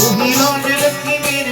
Who Just to the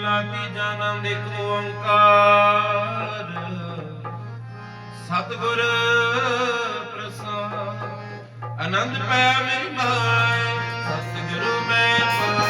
ਲਾਤੀ ਜਨਮ ਦੇ ਓੰਕਾਰ। ਸਤਗੁਰ ਪ੍ਰਸਾਦ। ਆਨੰਦ ਪੈ ਮੇਰੀ ਮਾਂ ਸਤਿਗੁਰੂ ਮੈਂ ਪਾਇਆ।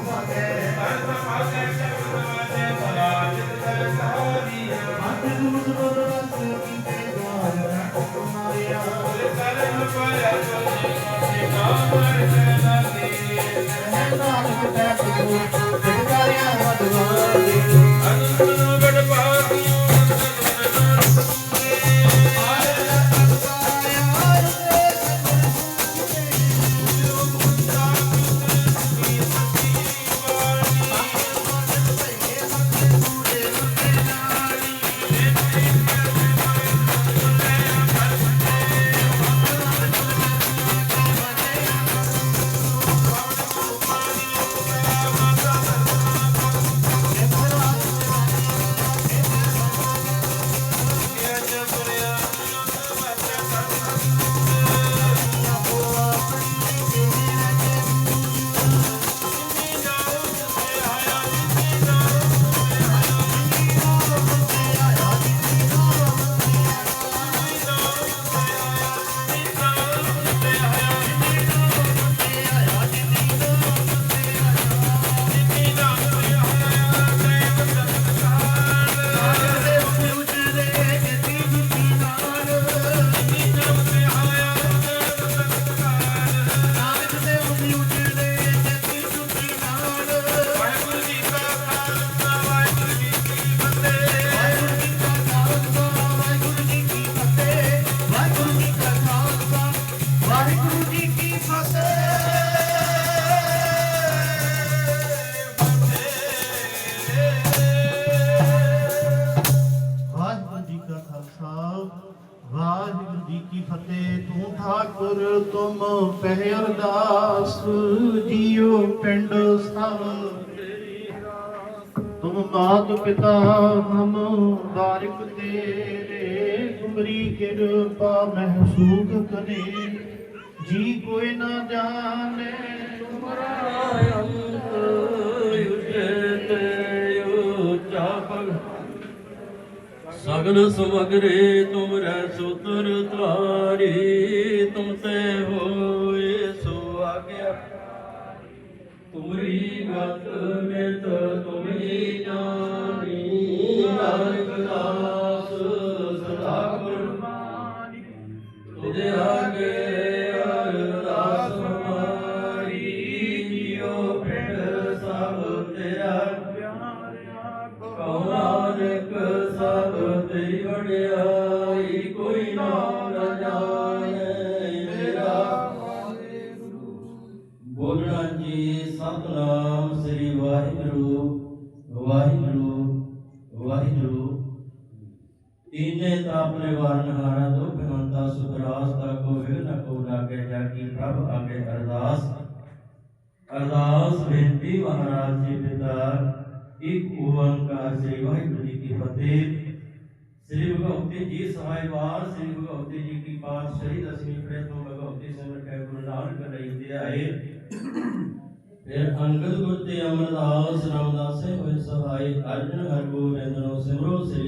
ਨਾਨਕ ਤੈ ਪਿਓ ਜਿਨ ਕਰਿਆ ਮਦਵਾਨ ਦੇ ਅਨੰਦ ਬੜ ਠਾਕੁਰ, ਤੁਮ ਪਹਿ ਅਰਦਾਸ ਜੀਓ ਪਿੰਡ ਸਭ ਤੁਮ ਮਾਤ ਪਿਤਾ, ਹਮ ਬਾਰਿਕ ਤੇਰੇ। ਤੁਮਰੀ ਕਿਰਪਾ ਮਹਿਸੂਸ ਕਰੇ। ਜੀ ਕੋਈ ਨਾ ਜਾਣੇ। ਸਗਲ ਸਮਗਰੇ ਤੁਮਰੇ ਸੁਤਰ ਤਾਰੀ, ਤੁਮ ਤੇ ਹੋਏ ਸੋ ਆਗਿਆ ਤੁਮਰੀ ਗਤ ਮਿਤ ਤੁਮਰੀ ਜਾਨੀ ਨਾਨਕ ਦਾਸ ਸਦਾ ਕੁਰਬਾਨੀ ਤੁਝੇ ਆਗੇ ਕੋਈ ਨਾਮ ਨ ਜਾਣੇ ਮੇਰਾ ਬੋਲਣਾ ਜੀ ਸਤਨਾਮ ਸ੍ਰੀ ਵਾਹਿਗੁਰੂ ਵਾਹਿਗੁਰੂ ਵਾਹਿਗੁਰੂ ਤੀਨੇ ਤਾਪਨੇ ਵਾਰਨ ਹਾਰਾ ਦੁਖ ਹੰਤਾ ਸੁਖਰਾਸ ਤਾ ਕੋ ਵਿਗਨ ਕੋ ਲਾਗੇ ਜਾ ਕੀ ਪ੍ਰਭ ਆਗੇ ਅਰਦਾਸ ਅਰਦਾਸ ਬੇਨਤੀ ਮਹਾਰਾਜ ਜੀ ਪਿਤਾ ਇੱਕ ਓੰਕਾਰ ਸ੍ਰੀ ਵਾਹਿਗੁਰੂ ਜੀ ਕੀ ਫਤਿਹ ਸ੍ਰੀ ਭਗਵਤੀ ਜੀ ਸਹਾਇਵਾਰ ਸ੍ਰੀ ਭਗਵਤੀ ਜੀ ਕੀ ਪਾਤਸ਼ਾਹੀ, ਦਸਵੀਂ ਪੜ੍ਹੇ ਤੋਂ ਭਗਵਤੀ ਸਿਮਰ ਕੇ ਗੁਰੂ ਨਾਨਕ ਲਈ ਤੇ ਆਏ। ਫਿਰ ਅੰਗਦ ਗੁਰ ਤੇ ਅਮਰਦਾਸ, ਰਾਮਦਾਸੇ ਹੋਏ ਸਹਾਈ ਅਰਜਨ ਹਰ ਗੋਬਿੰਦ ਨੂੰ ਸਿਮਰੋ ਸ੍ਰੀ